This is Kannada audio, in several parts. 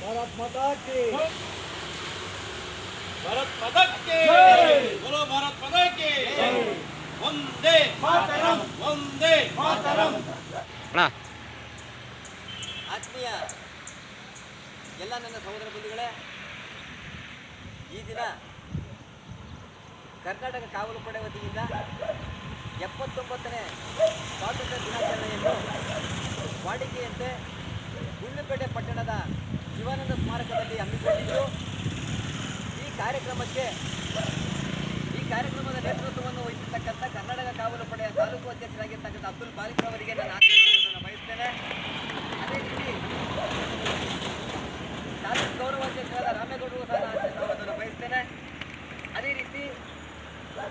ಭಾರತ್ ಮಾತಾ ಕಿ भारत माता के बोलो भारत माता के वंदे ಮಾತರಂ वंदे ಮಾತರಂ ಆತ್ಮೀಯ ಎಲ್ಲ ನನ್ನ ಸಹೋದರ ಬಂಧುಗಳೇ ಈ ದಿನ ಕರ್ನಾಟಕ ಕಾವಲು ಪಡೆ ವತಿಯಿಂದ ಎಪ್ಪತ್ತೊಂಬತ್ತನೇ ಸ್ವಾತಂತ್ರ್ಯ ದಿನಾಚರಣೆಯನ್ನು ವಾಡಿಕೆಯಂತೆ ಗುಂಡ್ಲುಪೇಟೆ ಪಟ್ಟಣದ ಶಿವಾನಂದ ಸ್ಮಾರಕದಲ್ಲಿ ಹಮ್ಮಿಕೊಂಡಿದ್ದು, ಈ ಕಾರ್ಯಕ್ರಮಕ್ಕೆ, ಈ ಕಾರ್ಯಕ್ರಮದ ನೇತೃತ್ವವನ್ನು ವಹಿಸಿರ್ತಕ್ಕಂಥ ಕರ್ನಾಟಕ ಕಾವಲು ಪಡೆಯ ತಾಲೂಕು ಅಧ್ಯಕ್ಷರಾಗಿರ್ತಕ್ಕಂಥ ಅಬ್ದುಲ್ ಬಾಲಿಕ್ ಅವರಿಗೆ ನಾನು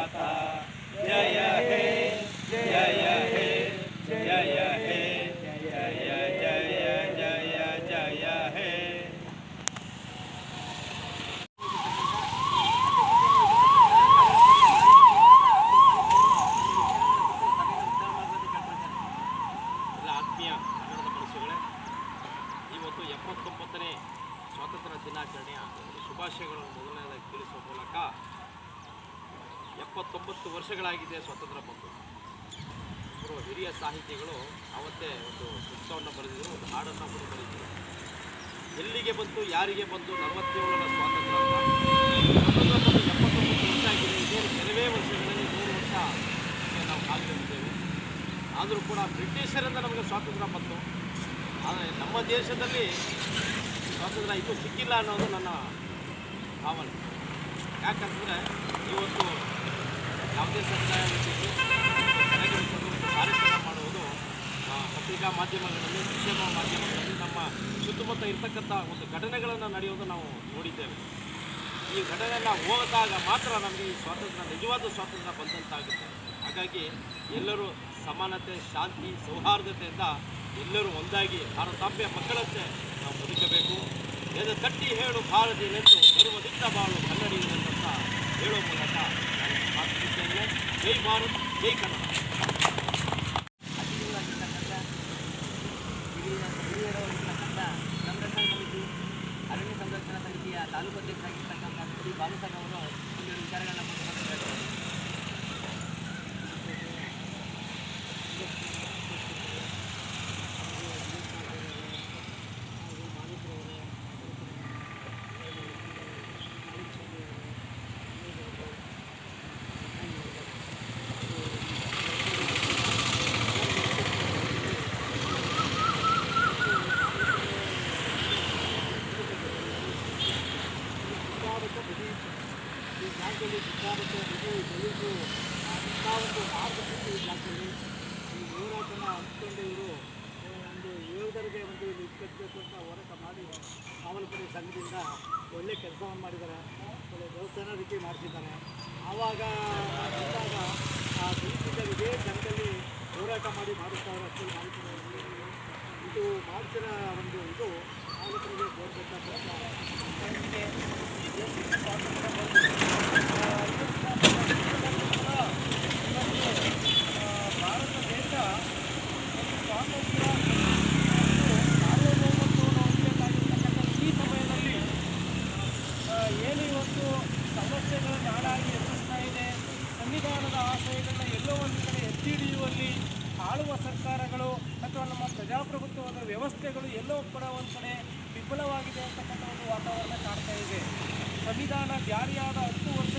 ವಿಧಾತ ಜಯ हे ಹೇ, ಜಯ ಹೇ, ಜಯ ಜಯ ಜಯ जय ಹೇ ಎಲ್ಲ ಆತ್ಮೀಯ ಇವತ್ತು ಎಪ್ಪತ್ತೊಂಬತ್ತನೇ ಸ್ವಾತಂತ್ರ್ಯ ದಿನಾಚರಣೆಯ ಶುಭಾಶಯಗಳನ್ನು ಮೊದಲನೇದಾಗಿ ತಿಳಿಸುವ ಮೂಲಕ ಎಪ್ಪತ್ತೊಂಬತ್ತು ವರ್ಷಗಳಾಗಿದೆ ಸ್ವಾತಂತ್ರ್ಯ ಬಂದು. ಇಬ್ಬರು ಹಿರಿಯ ಸಾಹಿತಿಗಳು ಅವತ್ತೇ ಒಂದು ಪುಸ್ತಕವನ್ನು ಬರೆದಿದ್ರು, ಒಂದು ಹಾಡನ್ನು ಕೂಡ ಬರೆದಿದ್ರು. ಎಲ್ಲಿಗೆ ಬಂತು, ಯಾರಿಗೆ ಬಂತು, ನಲವತ್ತೇಳರ ಸ್ವಾತಂತ್ರ್ಯ ಕೆಲವೇ ವರ್ಷಗಳಲ್ಲಿ ನಾವು ಆದರೂ ಕೂಡ ಬ್ರಿಟಿಷರಿಂದ ನಮಗೆ ಸ್ವಾತಂತ್ರ್ಯ ಬಂತು. ಆದರೆ ನಮ್ಮ ದೇಶದಲ್ಲಿ ಸ್ವಾತಂತ್ರ್ಯ ಇದು ಸಿಕ್ಕಿಲ್ಲ ಅನ್ನೋದು ನನ್ನ ಭಾವನೆ. ಯಾಕಂತಂದರೆ ಇವತ್ತು ಯಾವುದೇ ಸಮುದಾಯ ಕಾರ್ಯಕ್ರಮ ಮಾಡುವುದು ಪತ್ರಿಕಾ ಮಾಧ್ಯಮಗಳಲ್ಲಿ ಶಿಕ್ಷಣ ಮಾಧ್ಯಮಗಳಲ್ಲಿ ನಮ್ಮ ಸುತ್ತಮುತ್ತ ಇರ್ತಕ್ಕಂಥ ಒಂದು ಘಟನೆಗಳನ್ನು ನಡೆಯೋದು ನಾವು ನೋಡಿದ್ದೇವೆ ಈ ಘಟನೆ ಹೋದಾಗ ಮಾತ್ರ ನಮಗೆ ಈ ಸ್ವಾತಂತ್ರ್ಯ ನಿಜವಾದ ಸ್ವಾತಂತ್ರ್ಯ ಬಂದಂತಾಗುತ್ತೆ ಹಾಗಾಗಿ ಎಲ್ಲರೂ ಸಮಾನತೆ ಶಾಂತಿ ಸೌಹಾರ್ದತೆಯಿಂದ ಎಲ್ಲರೂ ಒಂದಾಗಿ ಭಾರತಾಂಬೆಯ ಮಕ್ಕಳಂತೆ ನಾವು ಬದುಕಬೇಕು ಎದೆ ತಟ್ಟಿ ಹೇಳು ಭಾರತೀಯನೆಂದು ಗರ್ವದಿಂದ ಬಾಳು ಅಂತ ಹೇಳುವ ಮೂಲಕ ಜೈ ಭಾರತ್, ಜೈ ಕನ್ನಡ. ಅತಿಥಿಗಳಾಗಿರ್ತಕ್ಕಂಥ ಹಿರಿಯ ಹಿರಿಯರಾಗಿರ್ತಕ್ಕಂಥ ಸಂರಕ್ಷಣಾ ಸಮಿತಿ ಅರಣ್ಯ ಸಂರಕ್ಷಣಾ ಸಮಿತಿಯ ತಾಲೂಕು ಅಧ್ಯಕ್ಷರಾಗಿರ್ತಕ್ಕಂಥ ಶ್ರೀ ಬಾಲುಸಾಗ್ ಅವರು ಒಂದೆರಡು ವಿಚಾರಗಳನ್ನ ಜಾಗದಲ್ಲಿ ಸಿಕ್ಕಾಪಟ್ಟೆ ಬದಿ ಬೆಳೆದು ಇಂಥ ಒಂದು ಮಾರ್ಗಸೂಚಿ ಈ ಜಾಗದಲ್ಲಿ ಈ ಹೋರಾಟನ ಹಂಚಿಕೊಂಡು ಇವರು ಒಂದು ಯೋಧರಿಗೆ ಒಂದು ಇಲ್ಲಿ ಕಟ್ಟಬೇಕು ಅಂತ ಹೋರಾಟ ಮಾಡಿ ಕಾವಲು ಪಡೆ ಸಂಘದಿಂದ ಒಳ್ಳೆ ಕೆಲಸವನ್ನು ಮಾಡಿದ್ದಾರೆ ಒಳ್ಳೆ ದೇವಸ್ಥಾನ ರೀತಿ ಮಾಡಿಸಿದ್ದಾರೆ ಆವಾಗ ಬಂದಾಗ ಆ ಇದೇ ಜನದಲ್ಲಿ ಹೋರಾಟ ಮಾಡಿ ಅಷ್ಟೇ ಮಾಡಿದ್ದಾರೆ ಇದು ಮಾಡಿಸಿರೋ ಒಂದು ಇದು ಆಲೋಚನೆಗೆ ಆಶಯಗಳನ್ನ ಎಲ್ಲೋ ಒಂದು ಕಡೆ ಎತ್ತಿ ಹಿಡಿಯುವಲ್ಲಿ ಆಳುವ ಸರ್ಕಾರಗಳು ಅಥವಾ ನಮ್ಮ ಪ್ರಜಾಪ್ರಭುತ್ವದ ವ್ಯವಸ್ಥೆಗಳು ಎಲ್ಲೋ ಕೂಡ ಒಂದು ಕಡೆ ವಿಫಲವಾಗಿದೆ ಅಂತಕ್ಕಂಥ ಒಂದು ವಾತಾವರಣ ಕಾಡ್ತಾ ಇದೆ. ಸಂವಿಧಾನ ಜಾರಿಯಾದ ಹತ್ತು ವರ್ಷ